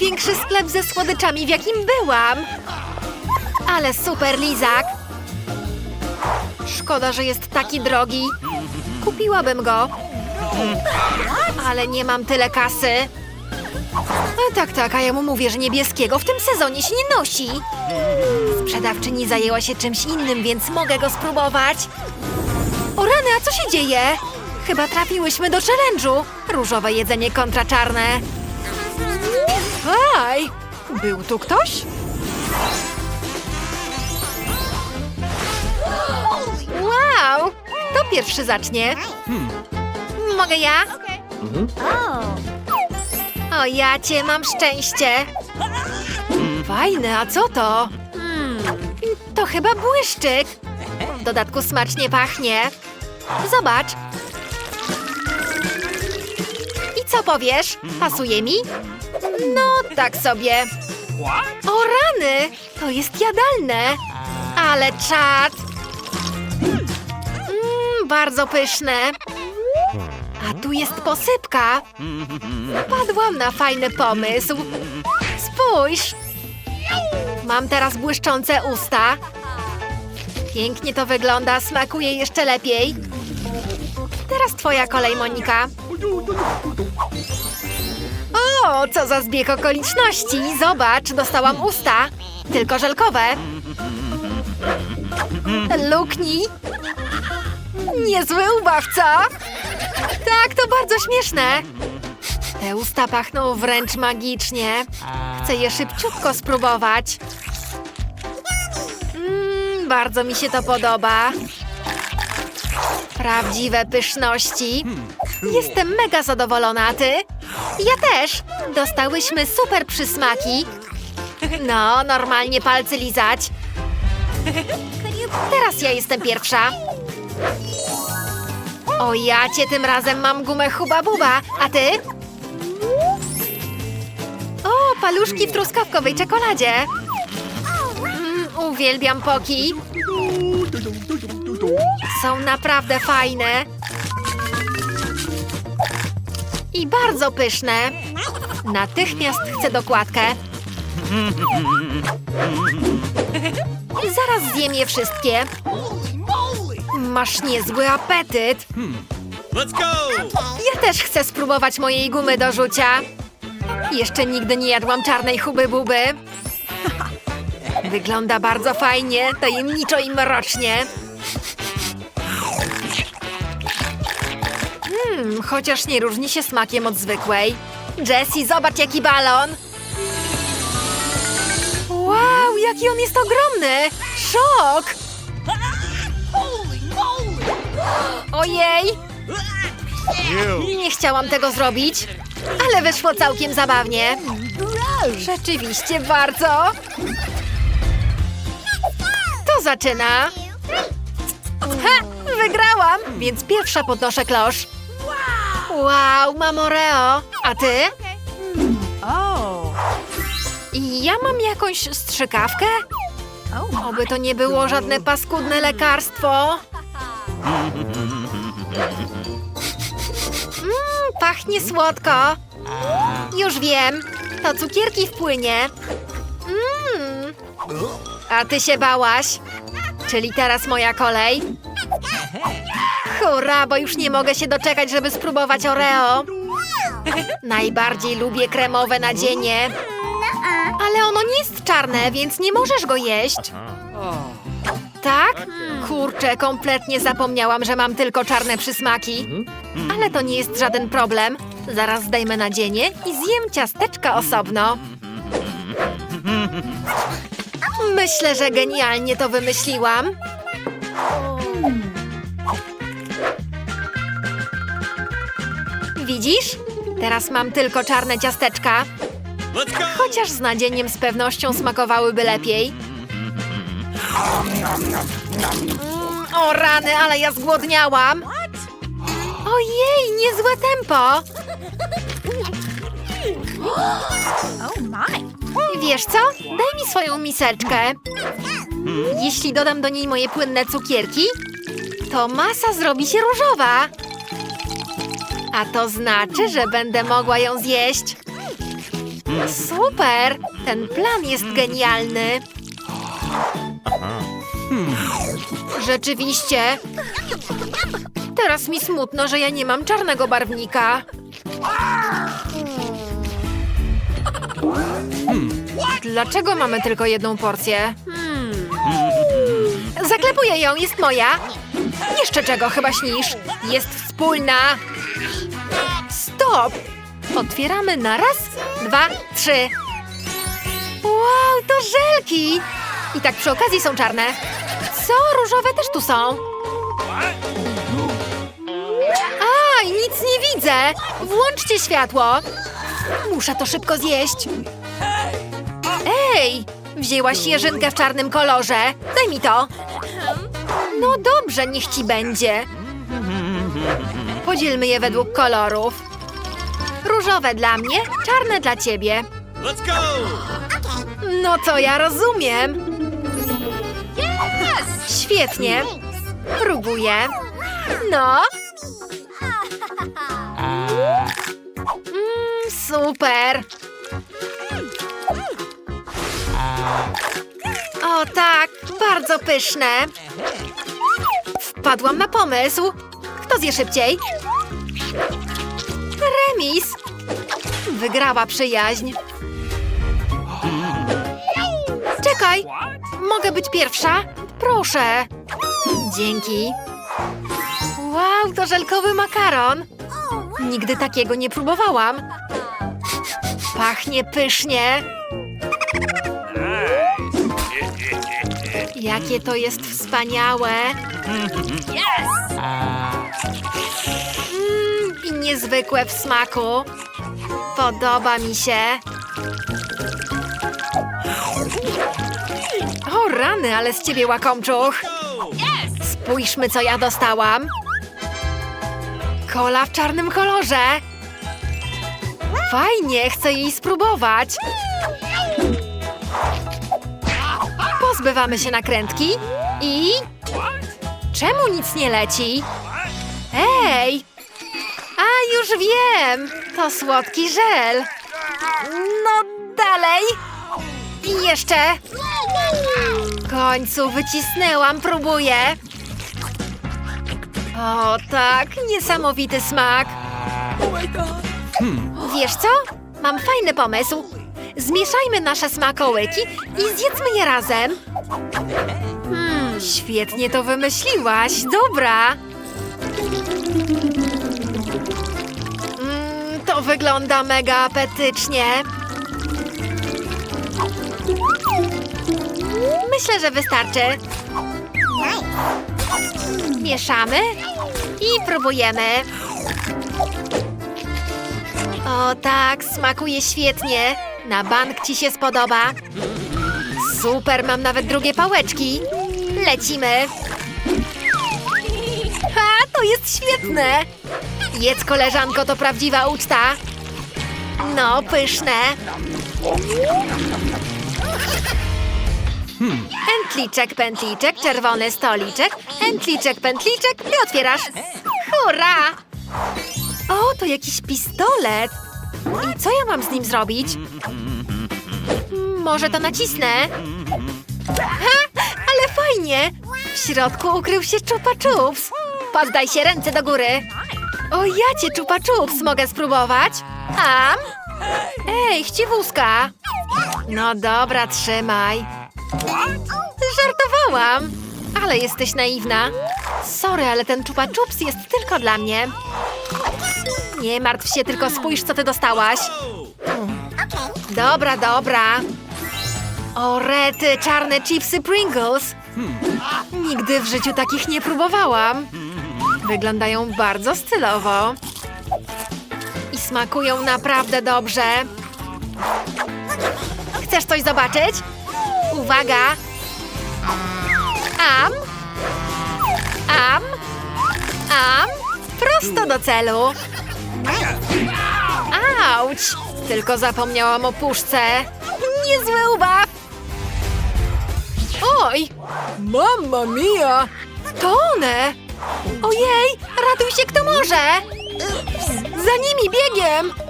największy sklep ze słodyczami, w jakim byłam. Ale super lizak. Szkoda, że jest taki drogi. Kupiłabym go. Ale nie mam tyle kasy. No tak, tak, a ja mu mówię, że niebieskiego w tym sezonie się nie nosi. Sprzedawczyni zajęła się czymś innym, więc mogę go spróbować. O rany, a co się dzieje? Chyba trafiłyśmy do challenge'u. Różowe jedzenie kontra czarne. Aj! Był tu ktoś? Wow! To pierwszy zacznie. Mogę ja? O, ja cię mam szczęście. Fajne, a co to? To chyba błyszczyk. W dodatku smacznie pachnie. Zobacz. I co powiesz? Pasuje mi? No, tak sobie. O rany! To jest jadalne. Ale czad. Mmm, bardzo pyszne. A tu jest posypka. Wpadłam na fajny pomysł. Spójrz. Mam teraz błyszczące usta. Pięknie to wygląda, smakuje jeszcze lepiej. Teraz twoja kolej, Monika. O, co za zbieg okoliczności. Zobacz, dostałam usta. Tylko żelkowe. Luknij. Niezły ubawca. Tak, to bardzo śmieszne. Te usta pachną wręcz magicznie. Chcę je szybciutko spróbować. Mmm, bardzo mi się to podoba. Prawdziwe pyszności. Jestem mega zadowolona, a ty? Ja też. Dostałyśmy super przysmaki. No, normalnie palce lizać. Teraz ja jestem pierwsza. O ja cię tym razem mam gumę Huba Buba, a ty? O, paluszki w truskawkowej czekoladzie. Mm, uwielbiam poki. Są naprawdę fajne. I bardzo pyszne. Natychmiast chcę dokładkę. Zaraz zjem je wszystkie. Masz niezły apetyt. Let's go! Ja też chcę spróbować mojej gumy do rzucia. Jeszcze nigdy nie jadłam czarnej huby buby. Wygląda bardzo fajnie, tajemniczo i mrocznie. Hmm, chociaż nie różni się smakiem od zwykłej. Jessie, zobacz jaki balon! Wow, jaki on jest ogromny! Szok! Ojej! Nie chciałam tego zrobić, ale wyszło całkiem zabawnie. Rzeczywiście bardzo. To zaczyna. Ha! Wygrałam, więc pierwsza podnoszę klosz. Wow, mam Oreo. A ty? I ja mam jakąś strzykawkę? Oby to nie było żadne paskudne lekarstwo. Mmm, pachnie słodko. Już wiem. To cukierki w płynie. Mmm. A ty się bałaś. Czyli teraz moja kolej. Hurra, bo już nie mogę się doczekać, żeby spróbować Oreo. Najbardziej lubię kremowe nadzienie. Ale ono nie jest czarne, więc nie możesz go jeść. Tak? Kurczę, kompletnie zapomniałam, że mam tylko czarne przysmaki. Ale to nie jest żaden problem. Zaraz zdejmę nadzienie i zjem ciasteczka osobno. Myślę, że genialnie to wymyśliłam. Widzisz? Teraz mam tylko czarne ciasteczka. Chociaż z nadzieniem z pewnością smakowałyby lepiej. Mm, o rany, ale ja zgłodniałam. Ojej, niezłe tempo. Wiesz co? Daj mi swoją miseczkę. Jeśli dodam do niej moje płynne cukierki, to masa zrobi się różowa. A to znaczy, że będę mogła ją zjeść. Super! Ten plan jest genialny. Rzeczywiście. Teraz mi smutno, że ja nie mam czarnego barwnika. Dlaczego mamy tylko jedną porcję? Zaklepuję ją, jest moja. Jeszcze czego chyba śnisz? Jest wspólna. Otwieramy na raz, dwa, trzy. Wow, to żelki! I tak przy okazji są czarne. Co? Różowe też tu są. A, nic nie widzę! Włączcie światło! Muszę to szybko zjeść. Ej! Wzięłaś jeżynkę w czarnym kolorze. Daj mi to. No dobrze, niech ci będzie. Podzielmy je według kolorów. Różowe dla mnie, czarne dla ciebie. Let's go! No to ja rozumiem. Świetnie. Próbuję. No. Mm, super. O tak, bardzo pyszne. Wpadłam na pomysł. Kto zje szybciej? Remis. Wygrała przyjaźń. Czekaj! Mogę być pierwsza? Proszę! Dzięki. Wow, to żelkowy makaron! Nigdy takiego nie próbowałam. Pachnie pysznie. Jakie to jest wspaniałe. Mm, I niezwykłe w smaku. Podoba mi się. O rany, ale z ciebie łakomczuch. Spójrzmy, co ja dostałam. Kola w czarnym kolorze. Fajnie, chcę jej spróbować. Pozbywamy się nakrętki i... Czemu nic nie leci? Ej! A, już wiem! To słodki żel. No dalej! I jeszcze! W końcu wycisnęłam, próbuję. O tak, niesamowity smak. Wiesz co? Mam fajny pomysł. Zmieszajmy nasze smakołyki i zjedzmy je razem. Hmm, świetnie to wymyśliłaś. Dobra. Mm, to wygląda mega apetycznie. Myślę, że wystarczy. Mieszamy i próbujemy. O tak, smakuje świetnie. Na bank ci się spodoba. Super, mam nawet drugie pałeczki. Lecimy. Ha, to jest świetne. Jedz, koleżanko, to prawdziwa uczta. No, pyszne. Pętliczek, pętliczek, czerwony stoliczek. Pętliczek, pętliczek, ty otwierasz. Hurra! O, to jakiś pistolet. I co ja mam z nim zrobić? Może to nacisnę? Ha, ale fajnie! W środku ukrył się Chupa Chups. Poddaj się, ręce do góry. O, ja cię Chupa Chups mogę spróbować? Am? Ej, chciwuska. No dobra, trzymaj. Żartowałam. Ale jesteś naiwna. Sorry, ale ten Chupa Chups jest tylko dla mnie. Nie martw się, tylko spójrz, co ty dostałaś. Dobra, dobra. O, rety, czarne chipsy Pringles. Nigdy w życiu takich nie próbowałam. Wyglądają bardzo stylowo. I smakują naprawdę dobrze. Chcesz coś zobaczyć? Uwaga! Am! Am! Am! Prosto do celu! Auć! Tylko zapomniałam o puszce. Niezły ubaw! Oj! Mamma mia! To one! Ojej! Ratuj się kto może! Za nimi biegiem!